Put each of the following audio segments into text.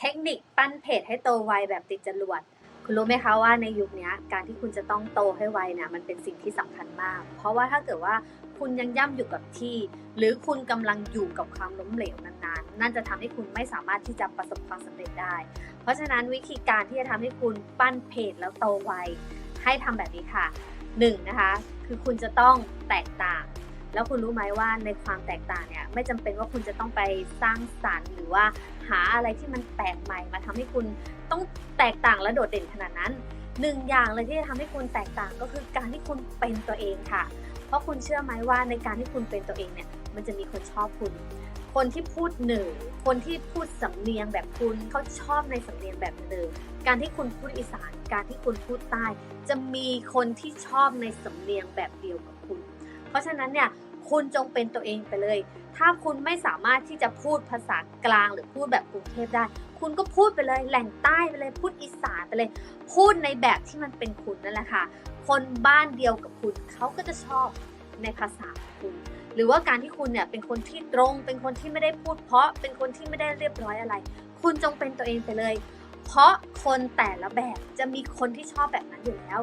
เทคนิคปั้นเพจให้โตไวแบบติดจรวด คุณรู้ไหมคะว่าในยุคนี้การที่คุณจะต้องโตให้ไวเนี่ยมันเป็นสิ่งที่สำคัญมาก เพราะว่าถ้าเกิดว่าคุณยังย่ำอยู่กับที่ หรือคุณกำลังอยู่กับความล้มเหลวนานๆ นั่นจะทำให้คุณไม่สามารถที่จะประสบความสำเร็จได้ เพราะฉะนั้นวิธีการที่จะทำให้คุณปั้นเพจแล้วโตไวให้ทำแบบนี้ค่ะหนึ่งนะคะ คือคุณจะต้องแตกต่าง แล้วคุณรู้ไหมว่าในความแตกต่างเนี่ยไม่จำเป็นว่าคุณจะต้องไปสร้างสรรค์หรือว่าหาอะไรที่มันแปลกใหม่มาทำให้คุณต้องแตกต่างและโดดเด่นขนาดนั้นหนึ่งอย่างเลยที่จะทำให้คุณแตกต่างก็คือการที่คุณเป็นตัวเองค่ะ เพราะคุณเชื่อไหมว่าในการที่คุณเป็นตัวเองเนี่ยมันจะมีคนชอบคุณ คนที่พูดหนือคนที่พูดสำเนียงแบบคุณเขาชอบในสำเนียงแบบเดิมการที่คุณพูดอีสาน การที่คุณพูดใต้ จะมีคนที่ชอบในสำเนียงแบบเดียวกับคุณ เพราะฉะนั้นเนี่ย คุณจงเป็นตัวเองไปเลย ถ้าคุณไม่สามารถที่จะพูดภาษากลางหรือพูดแบบกรุงเทพได้ คุณก็พูดไปเลย แหล่งใต้ไปเลย พูดอีสานไปเลย พูดในแบบที่มันเป็นคุณนั่นแหละค่ะ คนบ้านเดียวกับคุณเขาก็จะชอบในภาษาคุณหรือว่าการที่คุณเนี่ยเป็นคนที่ตรง เป็นคนที่ไม่ได้พูดเพราะ เป็นคนที่ไม่ได้เรียบร้อยอะไร คุณจงเป็นตัวเองไปเลย เพราะคนแต่ละแบบจะมีคนที่ชอบแบบนั้นอยู่แล้ว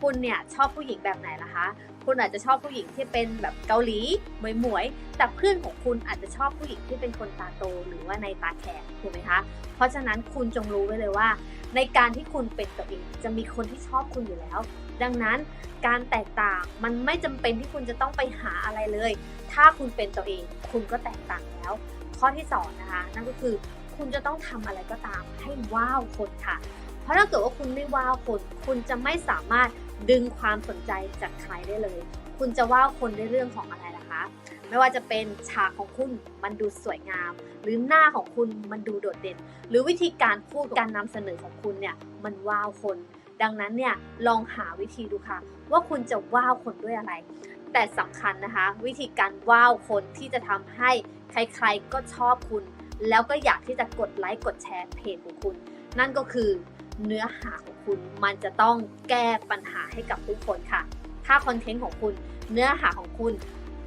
คุณเนี่ยชอบผู้หญิงแบบไหนล่ะคะ คุณอาจจะชอบผู้หญิงที่เป็นแบบเกาหลีหมวยหมวยๆแต่เพื่อนของคุณอาจจะชอบผู้หญิงที่เป็นคนตาโตหรือว่าในตาแขกถูกไหมคะ เพราะฉะนั้นคุณจงรู้ไว้เลยว่า ในการที่คุณเป็นตัวเองจะมีคนที่ชอบคุณอยู่แล้ว ดังนั้นการแตกต่างมันไม่จำเป็นที่คุณจะต้องไปหาอะไรเลย ถ้าคุณเป็นตัวเองคุณก็แตกต่างแล้ว ข้อที่สองนะคะนั่นก็คือคุณจะต้องทำอะไรก็ตามให้ว้าวคนค่ะ เพราะถ้าเกิดว่าคุณไม่ว้าวคน คุณจะไม่สามารถ ดึงความสนใจจากใครได้เลย คุณจะว้าวคนในเรื่องของอะไรล่ะคะ ไม่ว่าจะเป็นฉากของคุณมันดูสวยงาม หรือหน้าของคุณมันดูโดดเด่น หรือวิธีการพูดการนำเสนอของคุณเนี่ยมันว้าวคน ดังนั้นเนี่ยลองหาวิธีดูค่ะ ว่าคุณจะว้าวคนด้วยอะไร แต่สำคัญนะคะ วิธีการว้าวคนที่จะทำให้ใครๆก็ชอบคุณ แล้วก็อยากที่จะกดไลค์กดแชร์เพจของคุณ นั่นก็คือ เนื้อหาของคุณมันจะต้องแก้ปัญหาให้กับทุกคนค่ะ ถ้าคอนเทนต์ของคุณเนื้อหาของคุณ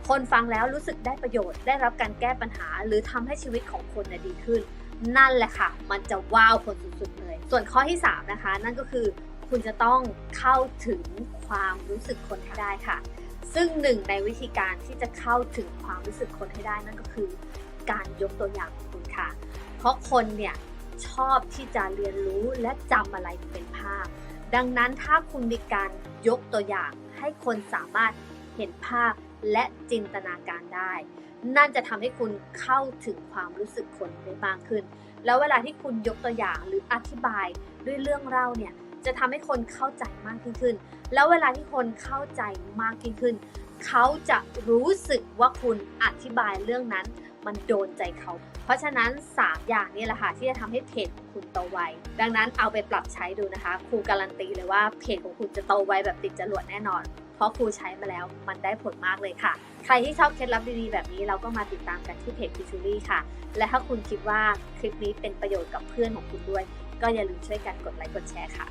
คนฟังแล้วรู้สึกได้ประโยชน์ ได้รับการแก้ปัญหา หรือทำให้ชีวิตของคนน่ะดีขึ้น นั่นแหละค่ะ มันจะว้าวคนสุดๆเลย ส่วนข้อที่ 3 นะคะ นั่นก็คือคุณจะต้องเข้าถึงความรู้สึกคนให้ได้ค่ะ ซึ่งหนึ่งในวิธีการที่จะเข้าถึงความรู้สึกคนให้ได้นั่นก็คือ การยกตัวอย่างของคุณค่ะ เพราะคนเนี่ย ชอบที่จะเรียนรู้และจำอะไรเป็นภาพ ดังนั้นถ้าคุณมีการยกตัวอย่างให้คนสามารถเห็นภาพและจินตนาการได้ นั่นจะทำให้คุณเข้าถึงความรู้สึกคนได้มากขึ้น แล้วเวลาที่คุณยกตัวอย่างหรืออธิบายด้วยเรื่องเล่าเนี่ยจะทำให้คนเข้าใจมากยิ่งขึ้น แล้วเวลาที่คนเข้าใจมากยิ่งขึ้น เขาจะรู้สึกว่าคุณอธิบายเรื่องนั้น มันโดนใจเขา เพราะฉะนั้น 3 อย่างนี้แหละค่ะที่จะทำให้เพจของคุณโตไว ดังนั้นเอาไปปรับใช้ดูนะคะครูการันตีเลยว่าเพจของคุณจะโตไวแบบติดจรวดแน่นอน เพราะครูใช้มาแล้วมันได้ผลมากเลยค่ะ ใครที่ชอบเคล็ดลับดีๆแบบนี้เราก็มาติดตามกันที่เพจพิชูรี่ค่ะ และถ้าคุณคิดว่าคลิปนี้เป็นประโยชน์กับเพื่อนของคุณด้วย ก็อย่าลืมช่วยกันกดไลค์กดแชร์ค่ะ